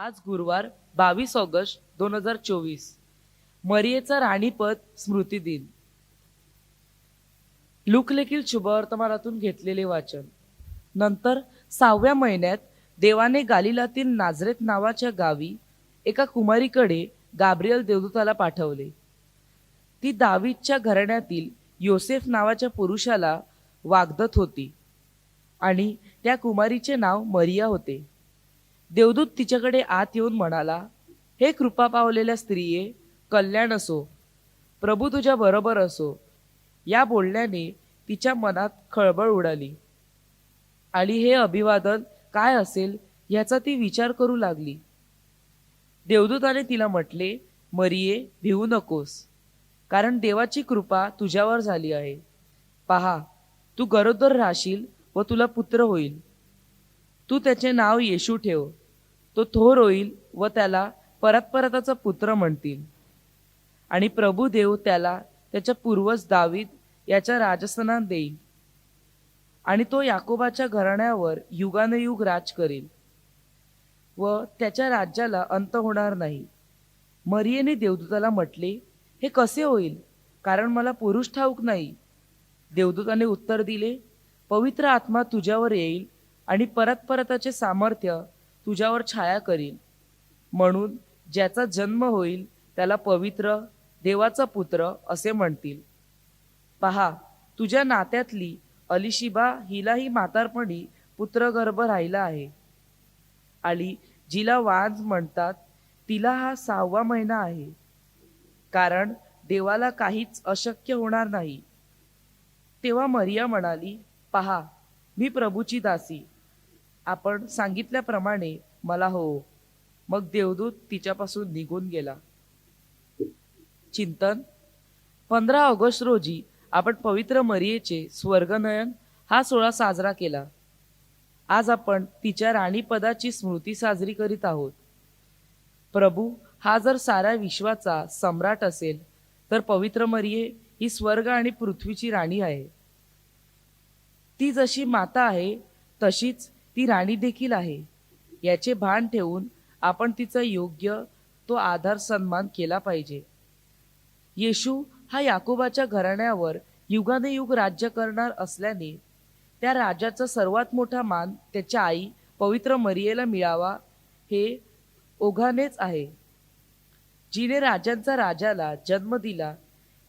आज गुरुवार बावीस ऑगस्ट दोन हजार चोवीस. मरियेचा राणीपद स्मृती दिन. लुकलेखील शुभवर्तमानातून घेतलेले वाचन. नंतर सहाव्या महिन्यात देवाने गालिलातील नाझरेत नावाच्या गावी एका कुमारीकडे गाब्रियल देवदूताला पाठवले. ती दावीदच्या घराण्यातील योसेफ नावाच्या पुरुषाला वागदत होती आणि त्या कुमारीचे नाव मरिया होते. देवदूत तिच्याकडे आत येऊन म्हणाला हे कृपा पावलेल्या स्त्रिये कल्याण असो प्रभू तुझ्या बरोबर असो. या बोलण्याने तिच्या मनात खळबळ उडाली. आणि हे अभिवादन काय असेल याचा ती विचार करू लागली. देवदूताने तिला म्हटले मरिये भिवू नकोस कारण देवाची कृपा तुझ्यावर झाली आहे. पहा तू गरोदर राहशील व तुला पुत्र होईल. तू त्याचे नाव येशू ठेव. तो थोर होईल व त्याला परत परताचा पुत्र म्हणतील. आणि प्रभू देव त्याला त्याच्या पूर्वज दावीद याच्या राजस्थानात देईल. आणि तो याकोबाच्या घराण्यावर युगानयुग राज करेल. व त्याच्या राज्याला अंत होणार नाही. मरियेने देवदूताला म्हटले हे कसे होईल? कारण मला पुरुष ठाऊक नाही. देवदूताने उत्तर दिले पवित्र आत्मा तुझ्यावर येईल आणि परत परताचे सामर्थ्य तुझ्यावर छाया करील म्हणून ज्याचा जन्म होईल त्याला पवित्र देवाचा पुत्र असे म्हणतील. पहा तुझ्या नात्यातली अलिशिबा हिलाही म्हातारपणी पुत्रगर्भ राहिला आहे. आणि जिला वाज म्हणतात तिला हा सहावा महिना आहे. कारण देवाला काहीच अशक्य होणार नाही. तेव्हा मरिया म्हणाली पहा मी प्रभूची दासी. आपण सांगितल्याप्रमाणे मला हो. मग देवदूत तिच्यापासून निघून गेला. चिंतन. पंधरा ऑगस्ट रोजी आपण पवित्र मरियेचे स्वर्गनयन हा सोहळा साजरा केला. आज आपण तिच्या राणीपदाची स्मृती साजरी करीत आहोत. प्रभू हा जर साऱ्या विश्वाचा सम्राट असेल तर पवित्र मरिये ही स्वर्ग आणि पृथ्वीची राणी आहे. ती जशी माता आहे तशीच ती राणी देखील आहे. याचे भान ठेवून आपण तिचा योग्य तो आधार सन्मान केला पाहिजे. येशू हा याकोबाच्या घराण्यावर युगानुयुग राज्य करणार असल्याने त्या राजाचा सर्वात मोठा मान त्याच्या आई पवित्र मरियेला मिळावा हे ओघानेच आहे. जिने राजांचा राजाला जन्म दिला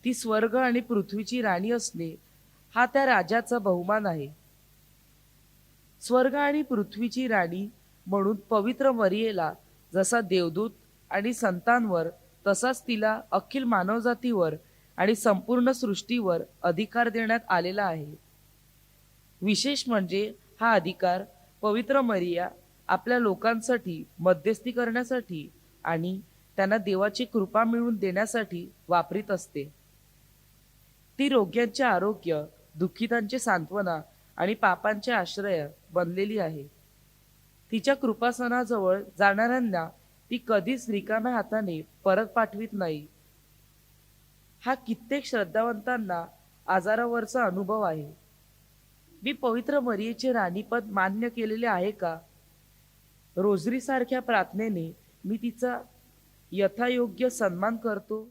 ती स्वर्ग आणि पृथ्वीची राणी असणे हा त्या राजाचा बहुमान आहे. स्वर्ग आणि पृथ्वीची राणी म्हणून पवित्र मरियेला जसा देवदूत आणि संतांवर तसाच तिला अखिल मानवजातीवर आणि संपूर्ण सृष्टीवर अधिकार देण्यात आलेला आहे. विशेष म्हणजे हा अधिकार पवित्र मरिया आपल्या लोकांसाठी मध्यस्थी करण्यासाठी आणि त्यांना देवाची कृपा मिळवून देण्यासाठी वापरीत असते. ती रोग्यांचे आरोग्य दुःखितांचे सांत्वना आणि पापांचे आश्रय बनलेली आहे. तिच्या कृपासनाजवळ जाणाऱ्यांना ती कधीच रिकाम्या हाताने परत पाठवित नाही. हा कित्येक श्रद्धावंतांना आजारावरचा अनुभव आहे. मी पवित्र मरियेचे राणीपद मान्य केलेले आहे का? रोजरीसारख्या प्रार्थनेने मी तिचा यथायोग्य सन्मान करतो?